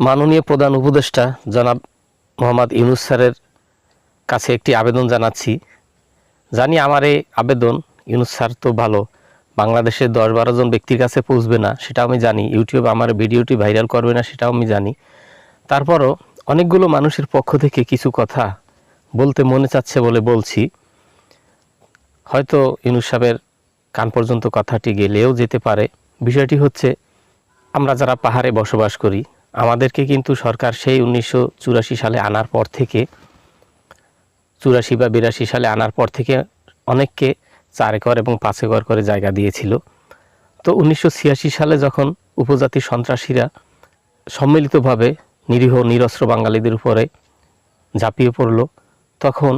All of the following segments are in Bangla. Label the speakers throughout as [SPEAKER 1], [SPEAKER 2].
[SPEAKER 1] মাননীয় প্রধান উপদেষ্টা জনাব মোহাম্মদ ইউনুস স্যারের কাছে একটি আবেদন জানাচ্ছি। জানি আমার এই আবেদন, ইউনুস স্যার তো ভালো বাংলাদেশের দশ বারো জন ব্যক্তির কাছে পৌঁছবে না, সেটাও আমি জানি। ইউটিউব আমার ভিডিওটি ভাইরাল করবে না, সেটাও আমি জানি। তারপরও অনেকগুলো মানুষের পক্ষ থেকে কিছু কথা বলতে মনে চাচ্ছে বলে বলছি। হয়তো ইউনুস সাহেবের কান পর্যন্ত কথাটি গেলেও যেতে পারে। বিষয়টি হচ্ছে, আমরা যারা পাহাড়ে বসবাস করি আমাদেরকে কিন্তু সরকার সেই উনিশশো চুরাশি সালে আনার পর থেকে, চুরাশি বা বিরাশি সালে আনার পর থেকে অনেককে চার একর এবং পাঁচ একর করে জায়গা দিয়েছিল। তো উনিশশো ছিয়াশি সালে যখন উপজাতি সন্ত্রাসীরা সম্মিলিতভাবে নিরীহ, নিরস্ত্র বাঙালিদের উপরে ঝাঁপিয়ে পড়ল, তখন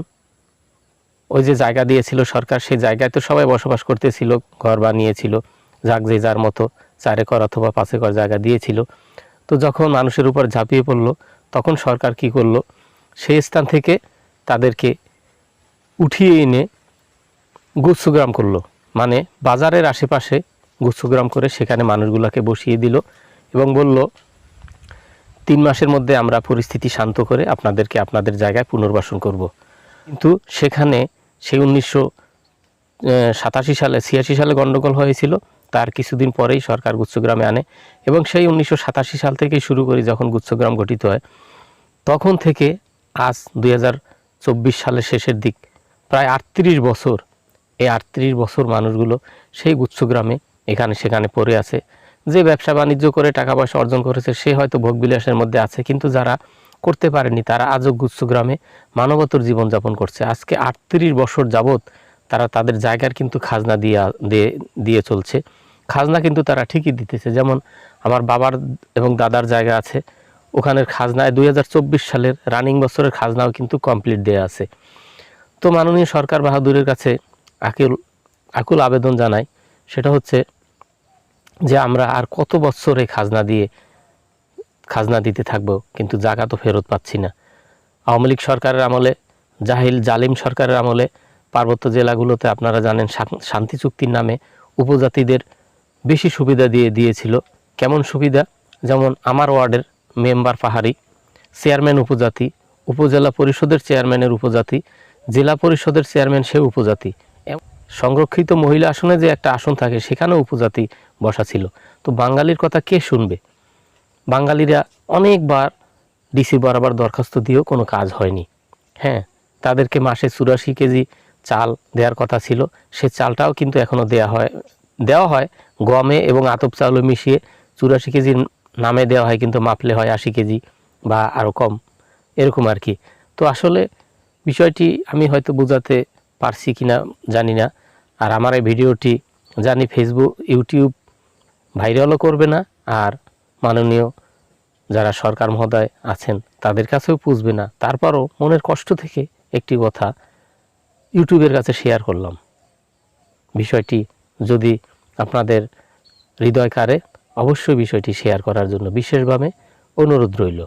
[SPEAKER 1] ওই যে জায়গা দিয়েছিল সরকার, সেই জায়গায় তো সবাই বসবাস করতেছিল, ঘর বানিয়েছিল, যাক যে যার মতো চার একর অথবা পাঁচ একর জায়গা দিয়েছিল। তো যখন মানুষের উপর ঝাঁপিয়ে পড়ল, তখন সরকার কি করল? সেই স্থান থেকে তাদেরকে উঠিয়ে এনে গুচ্ছগ্রাম করল। মানে বাজারের আশেপাশে গুচ্ছগ্রাম করে সেখানে মানুষগুলোকে বসিয়ে দিল এবং বলল, তিন মাসের মধ্যে আমরা পরিস্থিতি শান্ত করে আপনাদেরকে আপনাদের জায়গায় পুনর্বাসন করব। কিন্তু সেখানে সেই উনিশশো সাতাশি সালে, ছিয়াশি সালে গণ্ডগোল হয়েছিল। তার কিছুদিন পরেই সরকার গুচ্ছগ্রামে আনে এবং সেই উনিশশো সাতাশি সাল থেকেই শুরু করি যখন গুচ্ছগ্রাম গঠিত হয়। তখন থেকে আজ দুই সালের শেষের দিক। প্রায় আটত্রিশ বছর, এই আটত্রিশ বছর মানুষগুলো সেই গুচ্ছগ্রামে এখানে সেখানে পড়ে আছে। যে ব্যবসা বাণিজ্য করে টাকা পয়সা অর্জন করেছে, সে হয়তো ভোগবিলাসের মধ্যে আছে, কিন্তু যারা করতে পারেনি, তারা আজও গুচ্ছগ্রামে মানবতর জীবনযাপন করছে। আজকে আটত্রিশ বছর যাবৎ তারা তাদের জায়গার কিন্তু খাজনা দিয়ে দিয়ে চলছে। খাজনা কিন্তু তারা ঠিকই দিতেছে। যেমন আমার বাবার এবং দাদার জায়গা আছে, ওখানের খাজনায় দু হাজার চব্বিশ সালের রানিং বছরের খাজনাও কিন্তু কমপ্লিট দেয়া আছে। তো মাননীয় সরকার বাহাদুরের কাছে আকুল আকুল আবেদন জানাই, সেটা হচ্ছে যে আমরা আর কত বছর খাজনা দিয়ে, খাজনা দিতে থাকব, কিন্তু জায়গা তো ফেরত পাচ্ছি না। আওয়ামী লীগ সরকারের আমলে, জাহিল জালিম সরকারের আমলে পার্বত্য জেলাগুলোতে আপনারা জানেন শান- শান্তি চুক্তির নামে উপজাতিদের বেশি সুবিধা দিয়ে দিয়েছিল। কেমন সুবিধা? যেমন আমার ওয়ার্ডের মেম্বার পাহাড়ি, চেয়ারম্যান উপজাতি, উপজেলা পরিষদের চেয়ারম্যানের উপজাতি, জেলা পরিষদের চেয়ারম্যান সে উপজাতি। সংরক্ষিত মহিলা আসনে যে একটা আসন থাকে, সেখানেও উপজাতি বসা ছিল। তো বাঙালির কথা কে শুনবে? বাঙালিরা অনেকবার ডিসি বরাবর দরখাস্ত দিয়েও কোনো কাজ হয়নি। হ্যাঁ তাদেরকে মাসে চুরাশি কেজি চাল দেওয়ার কথা ছিল। সে চালটাও কিন্তু এখনও দেওয়া হয় দেওয়া হয়। গমে এবং আতপ চাউলে মিশিয়ে চুরাশি কেজির নামে দেওয়া হয় কিন্তু মাপলে হয় আশি কেজি বা আরও কম, এরকম আর কি। তো আসলে বিষয়টি আমি হয়তো বোঝাতে পারছি কি না জানি না। আর আমার এই ভিডিওটি জানি ফেসবুক ইউটিউব ভাইরালও করবে না আর মাননীয় যারা সরকার মহোদয় আছেন তাদের কাছেও পুষবে না। তারপরও মনের কষ্ট থেকে একটি কথা ইউটিউবের কাছে শেয়ার করলাম। বিষয়টি যদি আপনাদের হৃদয় কারে অবশ্যই বিষয়টি শেয়ার করার জন্য বিশেষভাবে অনুরোধ রইল।